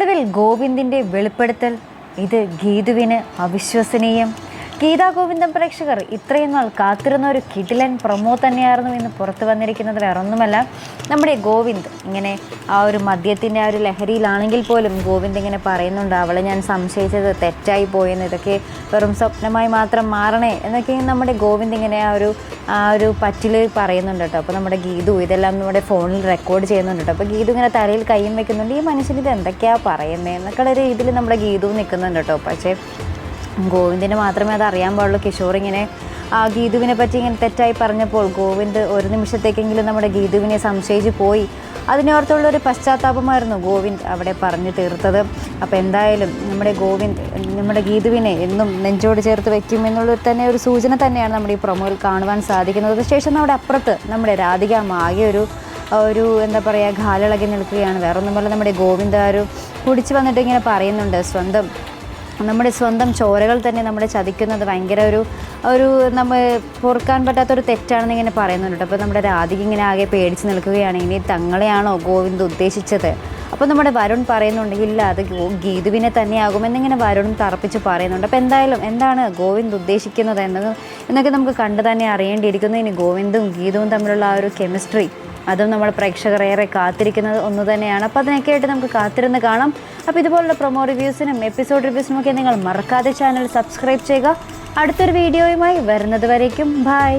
ഒടുവിൽ ഗോവിന്ദിന്റെ വെളിപ്പെടുത്തൽ. ഇത് ഗീതുവിന് അവിശ്വസനീയം. ഗീതാ ഗോവിന്ദം പ്രേക്ഷകർ ഇത്രയും നാൾ കാത്തിരുന്ന ഒരു കിടിലൻ പ്രൊമോ തന്നെയായിരുന്നു ഇന്ന് പുറത്തു വന്നിരിക്കുന്നത്. വേറൊന്നുമല്ല നമ്മുടെ ഗോവിന്ദ് ഇങ്ങനെ ആ ഒരു മദ്യത്തിന്റെ ആ ഒരു ലഹരിയിലാണെങ്കിൽ പോലും ഗോവിന്ദ് ഇങ്ങനെ പറയുന്നുണ്ട് അവളെ ഞാൻ സംശയിച്ചത് തെറ്റായി പോയെന്ന്. ഇതൊക്കെ വെറും സ്വപ്നമായി മാത്രം മാറണേ. എന്നൊക്കെ നമ്മുടെ ഗോവിന്ദ് ഇങ്ങനെ ആ ഒരു ആ ഒരു പറ്റിൽ പറയുന്നുണ്ട് കേട്ടോ. അപ്പോൾ നമ്മുടെ ഗീതു ഇതെല്ലാം നമ്മുടെ ഫോണിൽ റെക്കോർഡ് ചെയ്യുന്നുണ്ട് കേട്ടോ. അപ്പോൾ ഗീതു ഇങ്ങനെ തലയിൽ കൈയും വെക്കുന്നുണ്ട്. ഈ മനുഷ്യൻ ഇത് എന്തൊക്കെയാണ് പറയുന്നത് എന്നൊക്കെ ഒരു രീതിയിൽ നമ്മുടെ ഗീതു നിൽക്കുന്നുണ്ട് കേട്ടോ. പക്ഷേ ഗോവിന്ദിന് മാത്രമേ അത് അറിയാൻ പാടുള്ളൂ. കിഷോർ ഇങ്ങനെ ആ ഗീതുവിനെ പറ്റി ഇങ്ങനെ തെറ്റായി പറഞ്ഞപ്പോൾ ഗോവിന്ദ് ഒരു നിമിഷത്തേക്കെങ്കിലും നമ്മുടെ ഗീതുവിനെ സംശയിച്ച് പോയി. അതിനോർത്തുള്ള ഒരു പശ്ചാത്താപമായിരുന്നു ഗോവിന്ദ് അവിടെ പറഞ്ഞു തീർത്തത്. അപ്പോൾ എന്തായാലും നമ്മുടെ ഗോവിന്ദ് നമ്മുടെ ഗീതുവിനെ എന്നും നെഞ്ചോട് ചേർത്ത് വെക്കും എന്നുള്ളൊരു തന്നെ ഒരു സൂചന തന്നെയാണ് നമ്മുടെ ഈ പ്രൊമോയിൽ കാണുവാൻ സാധിക്കുന്നത്. അതിനുശേഷം നമ്മുടെ അപ്പുറത്ത് നമ്മുടെ രാധിക ആകെ ഒരു ഒരു എന്താ പറയുക ഘാലിളകി നിൽക്കുകയാണ്. വേറൊന്നുമല്ല നമ്മുടെ ഗോവിന്ദ് ഒരു കുടിച്ചു വന്നിട്ട് ഇങ്ങനെ പറയുന്നുണ്ട്. സ്വന്തം നമ്മുടെ സ്വന്തം ചോരകൾ തന്നെ നമ്മളെ ചതിക്കുന്നത് ഭയങ്കര ഒരു ഒരു നമ്മൾ പൊറുക്കാൻ പറ്റാത്തൊരു തെറ്റാണെന്ന് ഇങ്ങനെ പറയുന്നുണ്ട്. അപ്പോൾ നമ്മുടെ രാധിക ഇങ്ങനെ ആകെ പേടിച്ച് നിൽക്കുകയാണെങ്കിൽ തങ്ങളെയാണോ ഗോവിന്ദ് ഉദ്ദേശിച്ചത്? അപ്പോൾ നമ്മുടെ വരുൺ പറയുന്നുണ്ട് ഇല്ല അത് ഗീതുവിനെ തന്നെയാകുമെന്നിങ്ങനെ വരുണും തറപ്പിച്ച് പറയുന്നുണ്ട്. അപ്പോൾ എന്തായാലും എന്താണ് ഗോവിന്ദ് ഉദ്ദേശിക്കുന്നത് എന്നത് എന്നൊക്കെ നമുക്ക് കണ്ടു തന്നെ അറിയേണ്ടിയിരിക്കുന്നു. ഇനി ഗോവിന്ദും ഗീതവും തമ്മിലുള്ള ആ ഒരു കെമിസ്ട്രി അതും നമ്മൾ പ്രേക്ഷകർ ഏറെ കാത്തിരിക്കുന്നത് ഒന്ന് തന്നെയാണ്. അപ്പോൾ അതിനൊക്കെ ആയിട്ട് നമുക്ക് കാത്തിരുന്ന് കാണാം. അപ്പോൾ ഇതുപോലുള്ള പ്രൊമോ റിവ്യൂസിനും എപ്പിസോഡ് റിവ്യൂസിനും ഒക്കെ നിങ്ങൾ മറക്കാതെ ചാനൽ സബ്സ്ക്രൈബ് ചെയ്യുക. അടുത്തൊരു വീഡിയോയുമായി വരുന്നത് വരേക്കും. ബൈ